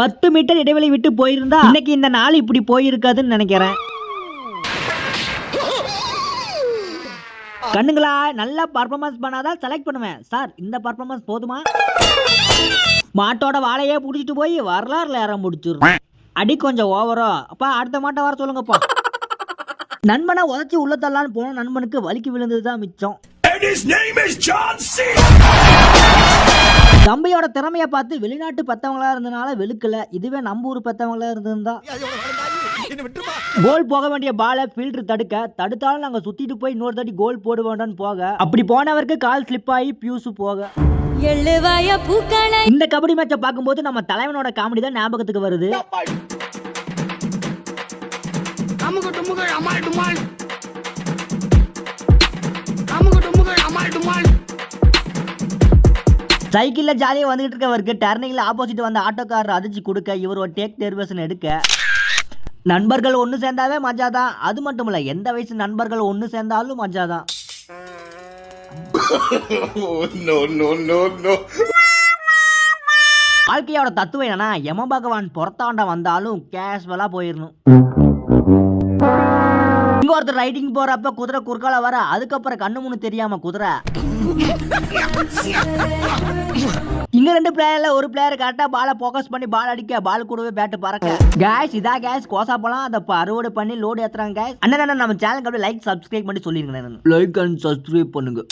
பத்து மீட்டர் இடைவெளி விட்டு போயிருந்தா இன்னைக்கு இந்த நாள் இப்படி போயிருக்காதுன்னு நினைக்கிறேன். கண்ணுங்களா நல்லா பர்ஃபார்மன்ஸ் பண்ணாதான் செலக்ட் பண்ணுவேன். சார் இந்த பர்ஃபார்மன்ஸ் போதுமா? மாட்டோட வாழையே பிடிச்சிட்டு போய் வரலாறுல இடம் முடிச்சிடும் அடி கொஞ்சம் ஓவரோ அப்பா அடுத்த மாட்டை வர சொல்லுங்கப்பா. நண்பனை உதச்சி உள்ள தள்ளலான்னு போன நண்பனுக்கு வலிக்கு விழுந்தது தான் மிச்சம் தம்பியோட திறமைய பார்த்து வெளிநாட்டு பெத்தவங்களா இருந்தனால வெளுக்கல. இதுவே நம்ம ஊர் பெத்தவங்களா இருந்திருந்தா. கோல் போக வேண்டிய பாலை ஃபீல்டர் தடுக்க தடுத்தாலும் நாங்க சுத்திட்டு போய் இன்னொரு தடி கோல் போட வேண்டாம்னு போக. அப்படி போனவருக்கு கால் ஸ்லிப் ஆகி பியூஸ் போக. இந்த கபடி மேட்சை பார்க்கும்போது நம்ம தலைவனோட காமெடி தான் ஞாபகத்துக்கு வருது. சைக்கிள்ல ஜாலியா வந்துகிட்டு இருக்கவருக்கு டர்னிங்ல ஆப்போசிட் வந்த ஆட்டோக்காரர் அதிர்ச்சி கொடுக்க இவர் ஒரு டேக் டெர்வேஷன் எடுக்க. நண்பர்கள் ஒன்று சேர்ந்தாவே மஜா தான். அது மட்டும் இல்ல எந்த வயசு நண்பர்கள் ஒன்று சேர்ந்தாலும் மஜா தான். வாழ்க்கையோட தத்துவம் என்னன்னா யம பகவான் புறத்தாண்ட வந்தாலும் கேஷுவலா போயிடணும் இங்க ஒருத்தர் ரைடிங் போறப்ப குதிரை குறுக்கால வர அதுக்கப்புறம் கண்ணு முன்னு தெரியாம குதிரை. ரெண்டு பிளேயர்ல ஒரு பிளேயர் கரெக்டா பாலை போக்கஸ் பண்ணி பால் அடிக்க பால் கூடவே பேட்டு பறக்க. கேஸ் இதா கேஸ் கோசா போலாம். அதை அறுவடை பண்ணி லோடு ஏத்துறாங்க கேஸ் அண்ணன் நம்ம சேனலுக்கு அப்படியே லைக் சப்ஸ்கிரைப் பண்ணி சொல்லிருங்க லைக் அண்ட் சப்ஸ்கிரைப் பண்ணுங்க.